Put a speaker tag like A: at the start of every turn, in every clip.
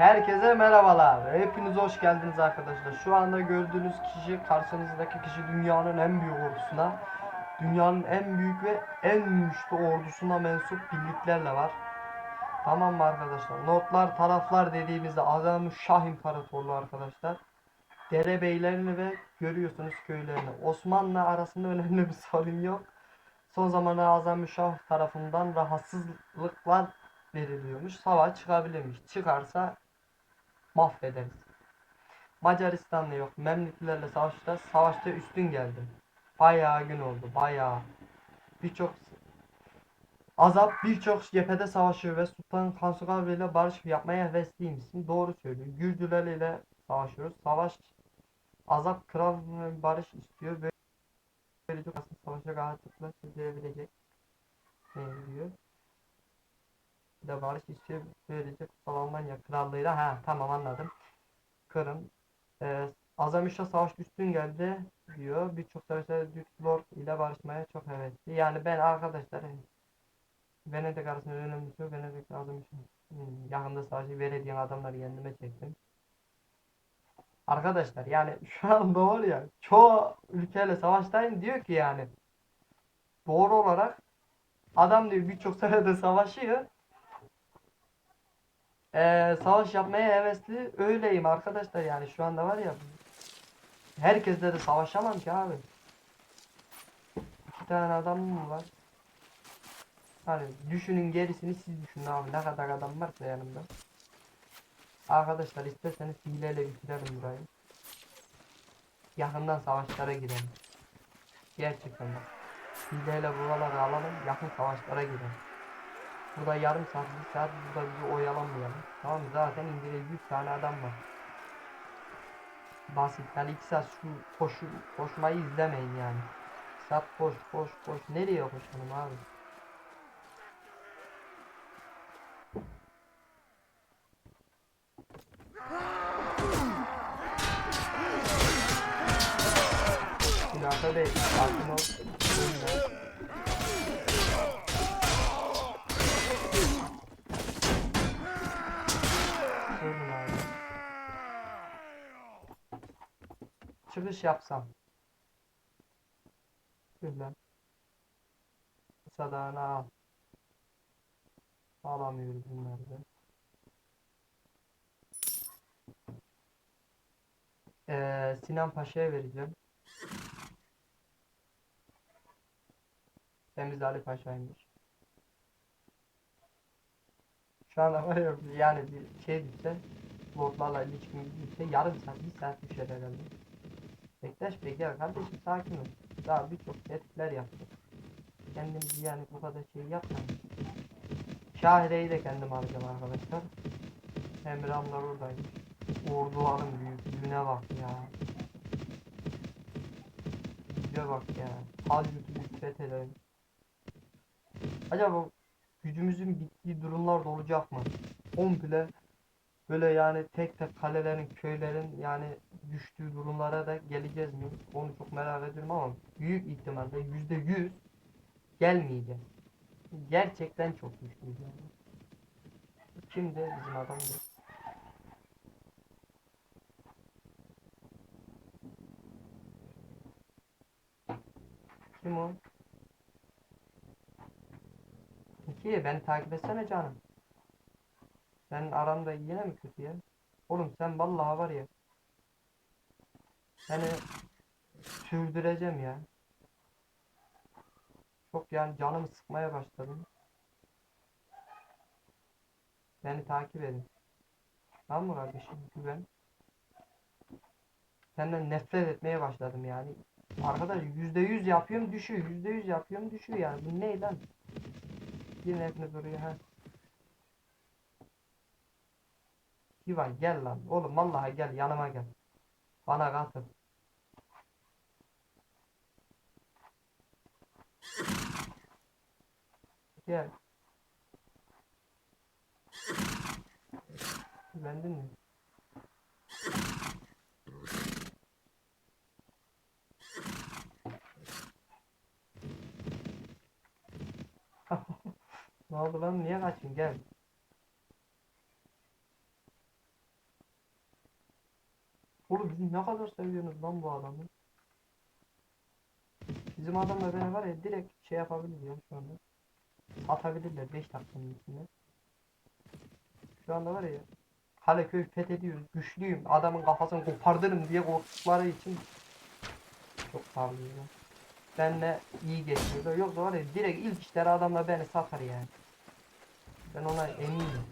A: Herkese merhabalar. Hepiniz hoş geldiniz arkadaşlar. Şu anda gördüğünüz kişi karşınızdaki kişi dünyanın en büyük ordusuna, dünyanın en büyük ve en güçlü ordusuna mensup birliklerle var. Tamam mı arkadaşlar? Notlar, taraflar dediğimizde Azam Şah İmparatorluğu arkadaşlar. Derebeylerini ve görüyorsunuz köylerini. Osmanlı arasında önemli bir sorun yok. Son zamanlarda Azam Şah tarafından rahatsızlıklar veriliyormuş. Savaş çıkabilirmiş. Çıkarsa mahvederiz. Macaristan'la yok. Memlüklerle savaşta savaşta üstün geldi. Bayağı gün oldu. Bayağı. Birçok Azap birçok cephede savaşıyor ve Sultan Kansugavi ile barış yapmaya hevesliymişsin. Doğru söylüyor. Gürcüler ile savaşıyoruz. Savaş Azap kral barış istiyor. Böylece aslında savaşa rahatlıkla sürdürebilecek. Ne diyor? De barış. Böylece Kutsal Almanya krallığıyla ha tamam anladım. Kırım. Ee, Azamüşşah savaş üstün geldi diyor. Birçok savaşta Duke ile barışmaya çok hevesli. Yani ben arkadaşlar Venedik arasında önemli şey Venedik Azamüşşah hmm, yakında savaşı verediğin adamları kendime çektim. Arkadaşlar yani şu an doğru ya çoğu ülkeyle savaştayım diyor ki yani doğru olarak adam diyor birçok seferde savaşıyor ee, savaş yapmaya hevesli öyleyim arkadaşlar yani şu anda var ya. Herkesle de savaşamam ki abi. İki tane adam mı var? Hani düşünün gerisini siz düşünün abi. Ne kadar adam varsa yanımda. Arkadaşlar isterseniz hileyle bitirelim burayı. Yakından savaşlara girelim. Gerçekten bak. Hileyle buraları alalım yakın savaşlara girelim Burada yarım saat, bir saat burada bizi oyalamayalım. Tamam? Zaten indireli 100 tane adam var. Basit. Yani 2 saat şu koşu, koşmayı izlemeyin yani. 2 saat koş, koş, koş. Nereye koşalım abi? Silahta değil. Sakin. Oyna. Şöyle abi. Çıkış yapsam. Şöyle. Sadağını al. Alamıyoruz bunları da. Ee, Sinan Paşa'ya vereceğim. Temiz Ali Paşa'ymış. Şu anda var ya yani bir şey düşse botlarla ilişkin düşse yarım saat bir saat düşer herhalde. Bektaş Bey gel kardeşim sakin ol. Daha birçok tehditler yaptık. Kendimizi yani bu kadar şey yapmayın. Şahire'yi de kendim alacağım arkadaşlar. Emramlar oradaymış. Orduların büyüklüğüne bak ya. Güce bak ya. Halyut'u bir fethedelim. Acaba gücümüzün bittiği durumlar da olacak mı? Komple böyle yani tek tek kalelerin, köylerin yani düştüğü durumlara da geleceğiz mi? Onu çok merak ediyorum ama büyük ihtimalle yüzde yüz gelmeyeceğiz. Gerçekten çok güçlüyüz yani. Kimdi bizim adamdı? Kim o? Ki beni takip etsene canım. Senin aranda yine mi kötü ya? Oğlum sen vallahi var ya. Seni sürdüreceğim ya. Çok yani canımı sıkmaya başladım. Beni takip edin. Tamam mı kardeşim? Güven. Senden nefret etmeye başladım yani. Arkadaş yüzde yüz yapıyorum düşüyor. Yüzde yüz yapıyorum düşüyor yani. Bu ne lan? Yine hepiniz oraya ha. Kivan gel lan. Oğlum vallahi gel yanıma gel. Bana katıl. Gel. Güvendin mi? Ne oldu lan? Niye kaçın? Gel. Oğlum ne kadar seviyorsunuz lan bu adamı? Bizim adamla beni var ya direkt şey yapabilir ya şu anda. Atabilirler 5 dakikanın içinde. Şu anda var ya Kaleköy fethediyoruz. Güçlüyüm. Adamın kafasını kopardırım diye korktukları için çok sağlıyorum. Benle iyi geçiyor. Yoksa var ya direkt ilk işleri adamla beni satar yani. Ben ona eminim.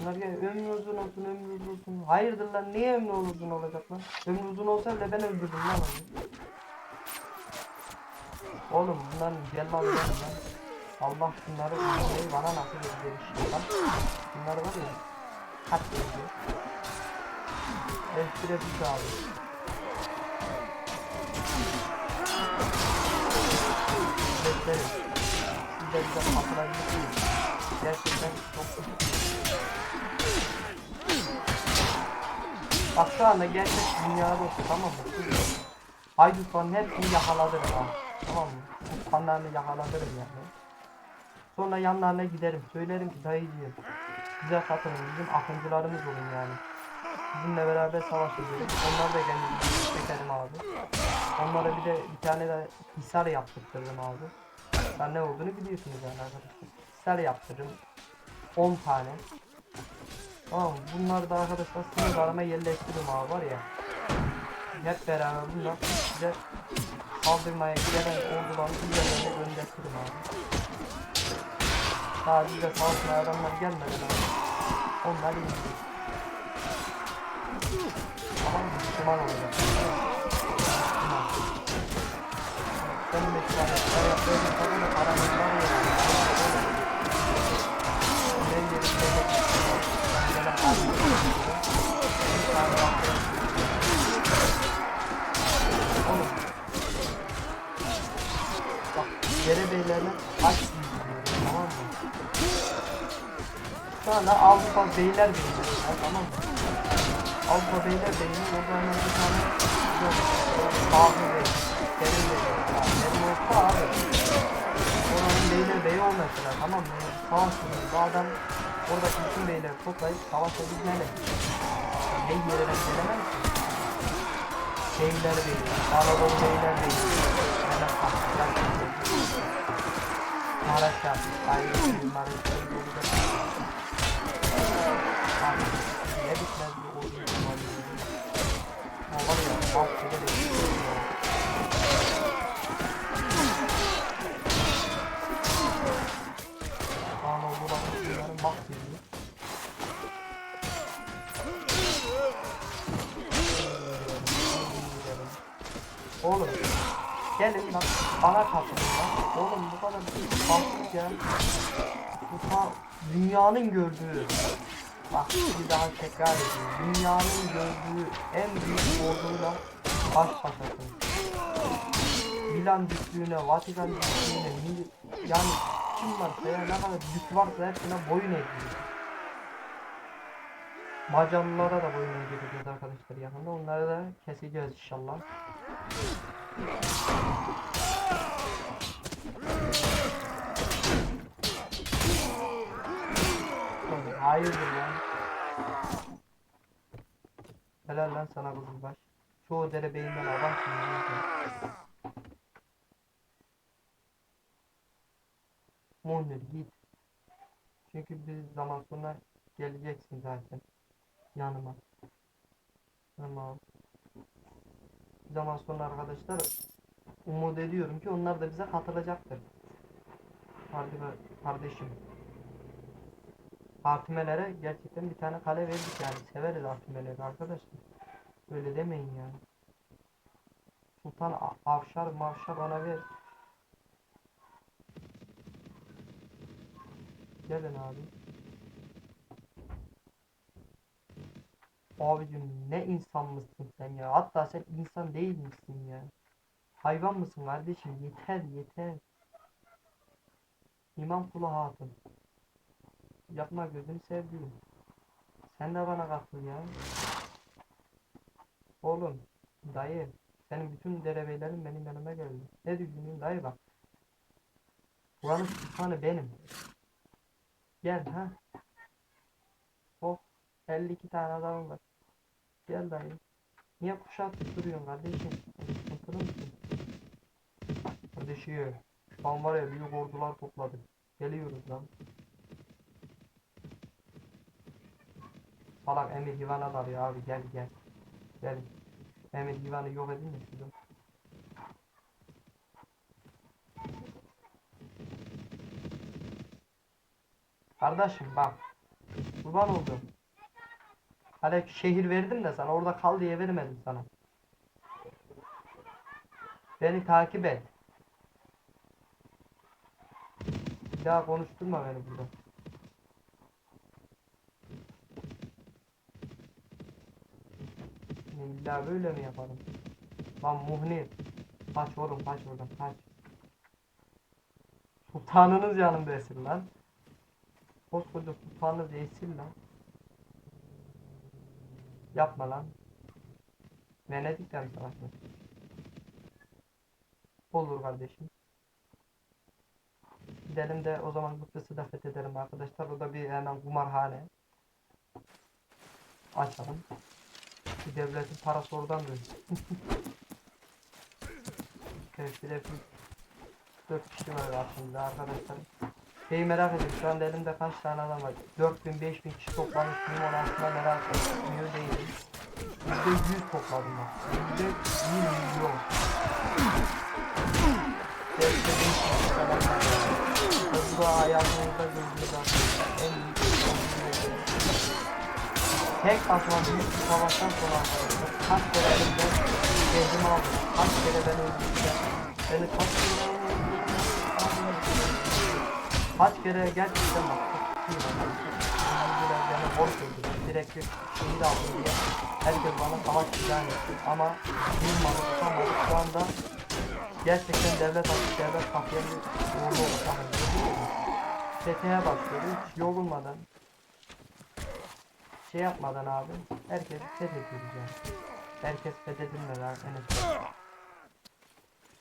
A: Bunlar ya ömrü uzun olsun, ömrü uzun. Hayırdır lan niye ömrü uzun olacak lan? Ömrü uzun olsa bile ben öldürdüm lan onu. Oğlum bunların benim lan. Allah bunları öldürmeyi bana nasip edecek lan. Bunlar var ya. Kat ediyor. Espire bir abi. Bekleriz. Siz de bize hatırlayabilirsiniz. Gerçekten çok Bak şu anda gerçek dünyada olsun tamam mı? Haydutların hepsini yakaladırım ha. Tamam mı? Bu kanlarını yakaladırım yani. Sonra yanlarına giderim. Söylerim ki dayıcığım. Bize katılın. Bizim akıncılarımız olun yani. Bizimle beraber savaşacağız. Onlar da kendimizi çekerim abi. Onlara bir de bir tane de hisar yaptırtırdım abi. Ben ne olduğunu biliyorsunuz yani arkadaşlar. Hisar yaptırırım. 10 tane. Tamam mı? bunları da arkadaşlar sınırlarıma yerleştiririm abi var ya. Hep beraber bunlar size saldırmaya gelen orduların üzerlerine göndertirim abi. Daha bize saldırmaya adamlar gelmeden abi. Onlar. Tamam mı? Müslüman olacak. Benim de şu an yaptığım Bak derebeylerine aç gidiyorum tamam mı? Anda Avrupa Beyler Beyi tamam mı? Avrupa Beyler Beyi'nin orada hemen bir tane yok. Bahri Bey, Derin Bey. Ya, Derin olsa abi. Oranın Beyler Beyi ol mesela tamam mı? Savaş günü bu adam oradaki bütün beyleri toplayıp savaşabilmeli. Ne yerine gelemez ki? Beyler Beyi, Anadolu Beyler Beyi. Mehmet Akçak Bey. Maraş'a, Ayrıca Maraş'a olacak. Abi, ne bitmez bu oyun ihtimali. Ama var ya, alt şeyde de gelin bak bana katılın lan. Oğlum bu kadar basit ya. Bu ta dünyanın gördüğü Bak bir daha tekrar edeyim. Dünyanın gördüğü en büyük orduyla baş başasın. Milan düklüğüne, Vatikan düklüğüne, Mil- yani kim varsa ya ne kadar dük varsa hepsine boyun eğiyor. Macarlılara da boyun eğdireceğiz arkadaşlar yakında. Onları da keseceğiz inşallah. Hayırdır lan. Helal lan sana kızılbaş. Çoğu derebeyinden adam şimdi. Munir git. Çünkü bir zaman sonra geleceksin zaten. Yanıma. Tamam. Zaman sonra arkadaşlar umut ediyorum ki onlar da bize katılacaktır. Kardeşim. Hatimelere gerçekten bir tane kale verdik yani. Severiz hatimeleri arkadaşlar. Öyle demeyin yani. Sultan Avşar Mavşar ona ver. Gelin abi. Abicim ne insan mısın sen ya? Hatta sen insan değil misin ya? Hayvan mısın kardeşim? Yeter yeter. İmam kulu hatun. Yapma gözünü sevdiğim. Sen de bana katıl ya. Oğlum, dayı, senin bütün derebeylerin benim yanıma geldi. Ne düşünüyorsun dayı bak. Buranın sultanı benim. Gel ha. Hop. 52 tane adam var. Gel dayı. Niye kuşatıp duruyorsun kardeşim? Sıkıntılı mısın? Kardeşim. Şu an var ya büyük ordular topladık. Geliyoruz lan. Salak Emir Hivan'a dalıyor abi gel gel. Gel. Emir Hivan'ı yok edin mi şurada? Kardeşim bak. Kurban oldum. Hani şehir verdim de sana orada kal diye vermedim sana. Beni takip et. Bir daha konuşturma beni burada. İlla böyle mi yapalım? Lan Muhnir. Kaç oğlum kaç oradan kaç. Sultanınız yanımda esir lan. Koskoca sultanınız esir lan. Yapma lan. Venedik'ten mi savaşmak? Olur kardeşim. Gidelim de o zaman Kıbrıs'ı da fethedelim arkadaşlar. O da bir hemen kumarhane. Açalım. Bir devletin parası oradan dönüyor. bir dört kişi var aslında arkadaşlar. Şeyi merak ediyorum şu anda elimde kaç tane adam var. 4000 5000 kişi toplamış onu aslında merak etmiyor değilim. Yüzde yüz topladım bak. Yüzde bir milyon. Gerçekten bir kadar var. Bu da hayatımızda gördüğümüz aslında en büyük sorunlardan Tek başıma büyük bir savaştan sonra kaç kere elimde şehrimi aldım. Kaç kere beni öldürdüler. Beni kaç kere Kaç kere gerçekten bak çok beni borç öldürdüler. Direkt bir şehir aldım diye. Herkes bana savaş ilan etti. Ama bulmadı tutamadı. Şu anda gerçekten devlet artık devlet bir uğurlu okutamıyor. Fethiye başlıyordu. Hiç yorulmadan şey yapmadan abi herkes fethediyoruz yani. Herkes Enes Bey.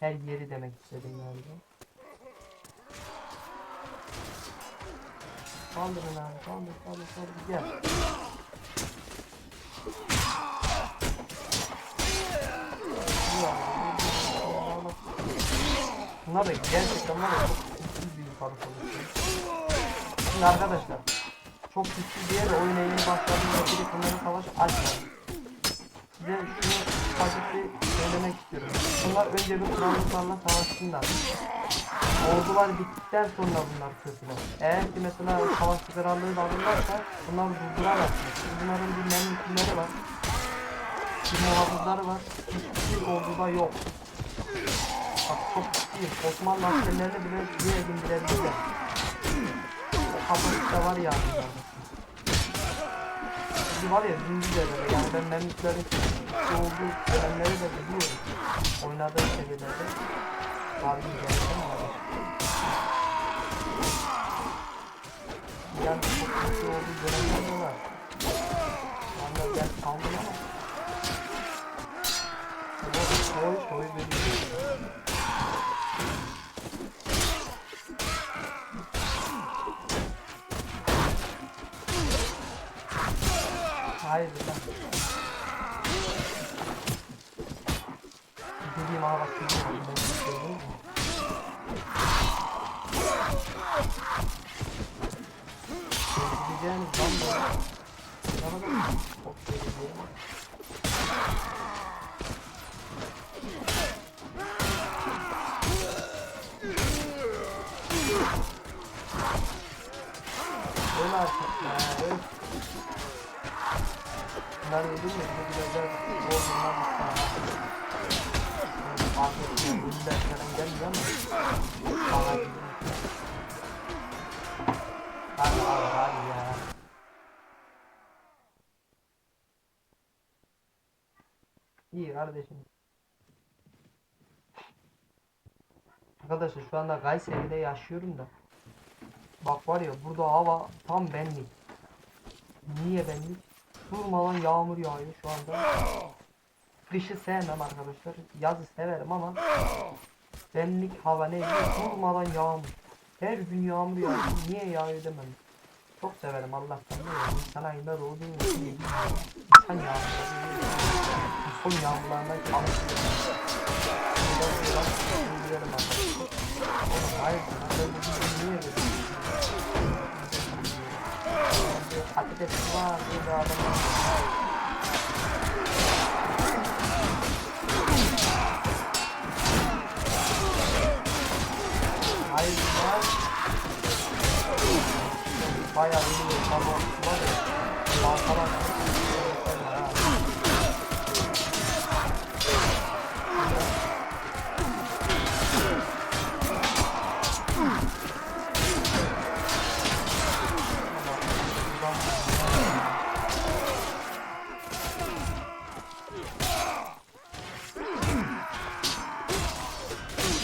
A: Her yeri demek istedim yani. Kaldırın abi kaldır kaldır kaldır gel. Bunlar da gerçekten var ya çok güçsüz bir konuşuyor. Şimdi arkadaşlar çok güçlü diye de oyuna yeni başladığımda biri bunların savaş açmadı. Size şunu bir söylemek istiyorum. Bunlar önce bir krallıklarla savaşsınlar. Ordular bittikten sonra bunlar kötüler. Eğer ki mesela savaş krallığı da alırlarsa bunlar durduramazsınız. Bunların bir menüsleri var. Bir muhafızları var. Hiçbir orduda yok. Bak çok ciddiyim. Osmanlı askerlerini bile diye bindirebilirler. O kapasite var yani. Şimdi var ya zincirlerde yani ben memlüklerin olduğu dönemleri de biliyorum. Oynadığım seviyelerde var bir. Yani çok güçlü olduğu dönemler de var. Valla ben kaldım ama. Soy soy veriyor. Hayır lan. Dediğim ağa bak dediğim ağa. Ben bir şey değil mi? Gideceğiniz lan bu. Sana da çok şey diyeceğim. Öl artık ya, öl. Bunlar yedim mi? Bu birazcık ormandan bir tane. Afiyet olsun. Ünlüler falan gelmiyor ama. Bana gidiyor. İyi kardeşim. Arkadaşlar şu anda Kayseri'de yaşıyorum da. Bak var ya burada hava tam benlik. Niye benlik? Durmadan yağmur yağıyor şu anda. Kışı sevmem arkadaşlar. Yazı severim ama benlik hava ne? Durmadan yağmur. Her gün yağmur yağıyor. Niye yağıyor demem. Çok severim Allah'tan ne ya. İnsan ayında doğduğum için. İnsan yağmurları. Son yağmurlarından çalışıyorum. Burada biraz sindirelim arkadaşlar. Oğlum hayır. Ben bu videoyu niye veriyorum? Patates var. Bir de adamın. Bayağı bir tamam var ya. Balkalar.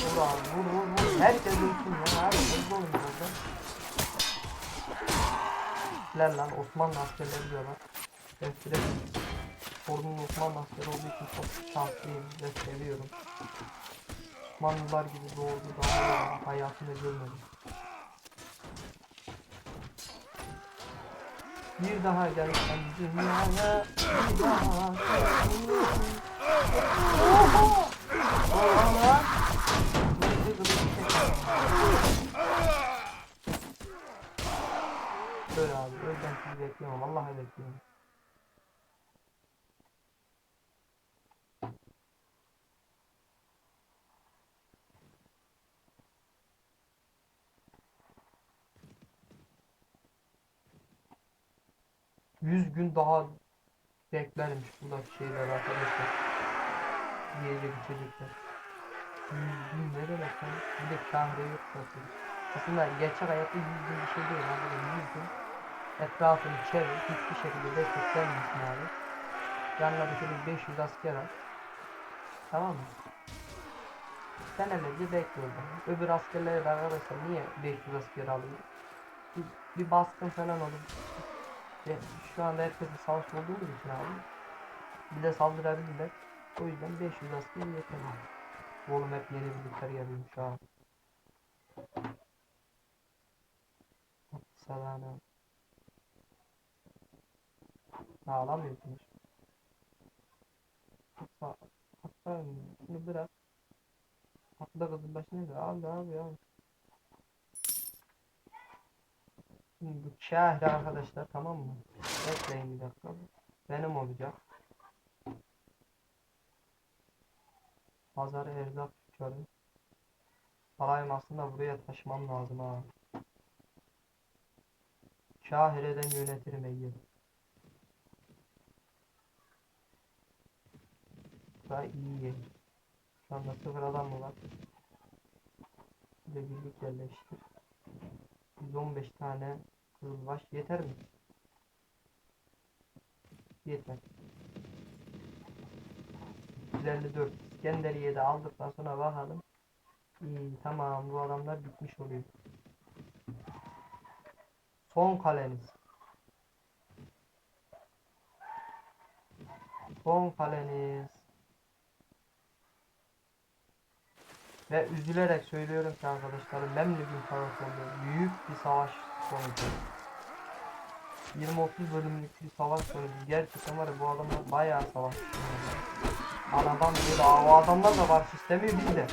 A: Vur abi vur vur vur. Herkes ölsün ya. Abi hızlı olun burada. Lan lan Osmanlı askerleri diyorlar. Ben sürekli ordunun Osmanlı askeri olduğu için çok şanslıyım ve seviyorum. Osmanlılar gibi ordu daha hayatımda görmedim. Bir daha gelsen dünyaya bir daha Oha! Oha lan! Neyse, kılıç çekelim. Böyle abi, öyle sizi bekliyorum. Vallahi bekliyorum. Yüz gün daha beklermiş buradaki şeyler arkadaşlar. Yiyecek içecekler. Yüz gün ne demek? Bir de kahve yok zaten. Aslında gerçek hayatta yüz gün bir şey değil abi. Yüz gün etrafını çevir, hiçbir şekilde desteklenmesin abi. Yanına şöyle 500 asker al. Tamam mı? Senelerce bekliyorum. Öbür askerlere de arkadaşlar niye 500 asker alıyor? Bir, bir baskın falan olur. Ve şu anda herkesin savaş olduğumuz için abi. Bize saldırabilirler. O yüzden 500 asker yeterli. Oğlum hep yeni birlikler geliyormuş ha. Salana. Ağlamıyorsunuz. Hatta, hatta şunu bırak. Hatta kızın başına da al da abi al. Şimdi bu şehri arkadaşlar tamam mı? Bekleyin bir dakika. Benim olacak. Pazarı erzak tutuyorum. Parayım aslında buraya taşımam lazım ha. Kahire'den yönetirim Ege. Daha iyi. Şu anda sıfır adam mı var? Bir birlik yerleştir. 115 tane kızılbaş yeter mi? Yeter. 154 İskenderiye de aldıktan sonra bakalım. İyi tamam bu adamlar bitmiş oluyor. Son kaleniz. Son kaleniz. Ve üzülerek söylüyorum ki arkadaşlarım Memlük İmparatorluğu büyük bir savaş sonucu. 20-30 bölümlük bir savaş sonucu. Gerçekten var ya bu adamlar bayağı savaş. Anadan böyle o adamlar da barış istemiyor biz de.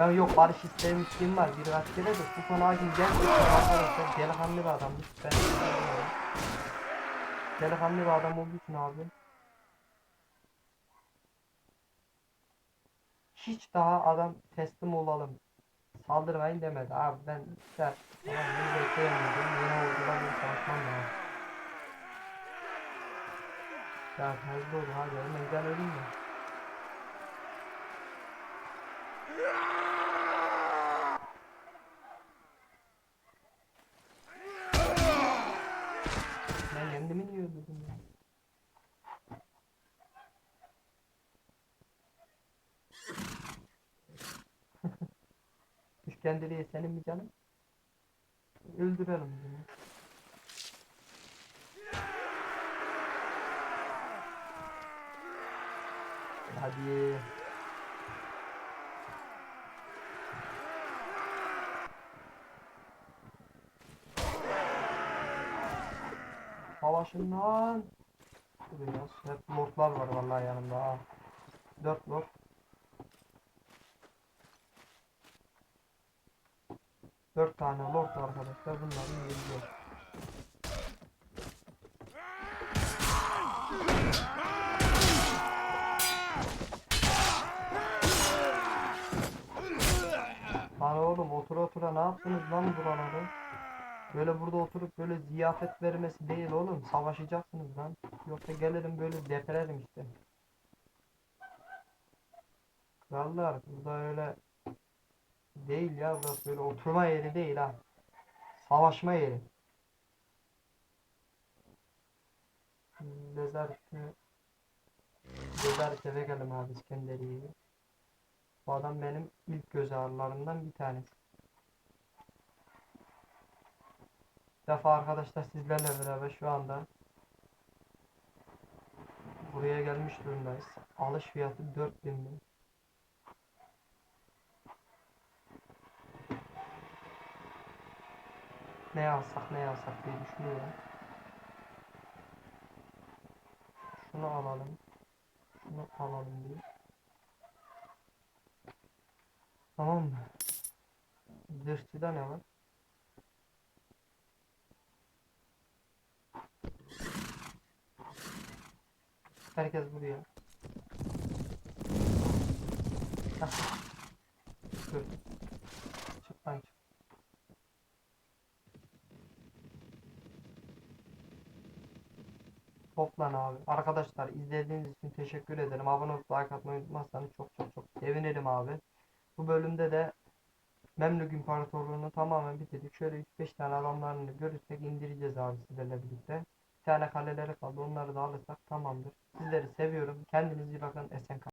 A: Ya yok barış isteyen kim var bir askere de Sultan Hakim gerçekten arkadaşlar delikanlı bir adammış. Ben. Delikanlı bir adam olduğu için abi. Hiç daha adam teslim olalım. Saldırmayın demedi abi ben işte tamam bunu bekleyemiyordum. Yeni ordular bir savaşmam lazım. Ya hızlı ol hadi hemen gel öleyim mi? Ben kendimi niye öldürdüm ya? İskenderiye senin mi canım? Öldürelim bunu. Hadi. Savaşın lan. Hep lordlar var vallahi yanımda ha. Dört lord. Dört tane lord arkadaşlar bunları yeneceğiz. Lan oğlum otur otura ne yaptınız lan buraları? Böyle burada oturup böyle ziyafet vermesi değil oğlum. Savaşacaksınız lan. Yoksa gelirim böyle defelerim işte. Krallar burada öyle değil ya burası böyle oturma yeri değil ha. Savaşma yeri. Lezert'e Lezert'e verelim abi İskenderiye'yi. Bu adam benim ilk göz ağrılarımdan bir tanesi. Bir defa arkadaşlar sizlerle beraber şu anda buraya gelmiş durumdayız. Alış fiyatı 4000 bin. Ne alsak ne alsak diye düşünüyorum. Şunu alalım. Şunu alalım diye. Tamam mı? Zırhçıda ne var? Herkes buraya. Dur. Toplan abi. Arkadaşlar izlediğiniz için teşekkür ederim. Abone olup like atmayı unutmazsanız çok çok çok sevinirim abi. Bu bölümde de Memlük İmparatorluğu'nu tamamen bitirdik. Şöyle 3-5 tane adamlarını görürsek indireceğiz abi sizlerle birlikte. Bir tane kaleleri kaldı. Onları da alırsak tamamdır. Sizleri seviyorum. Kendinize iyi bakın. Esen kalın.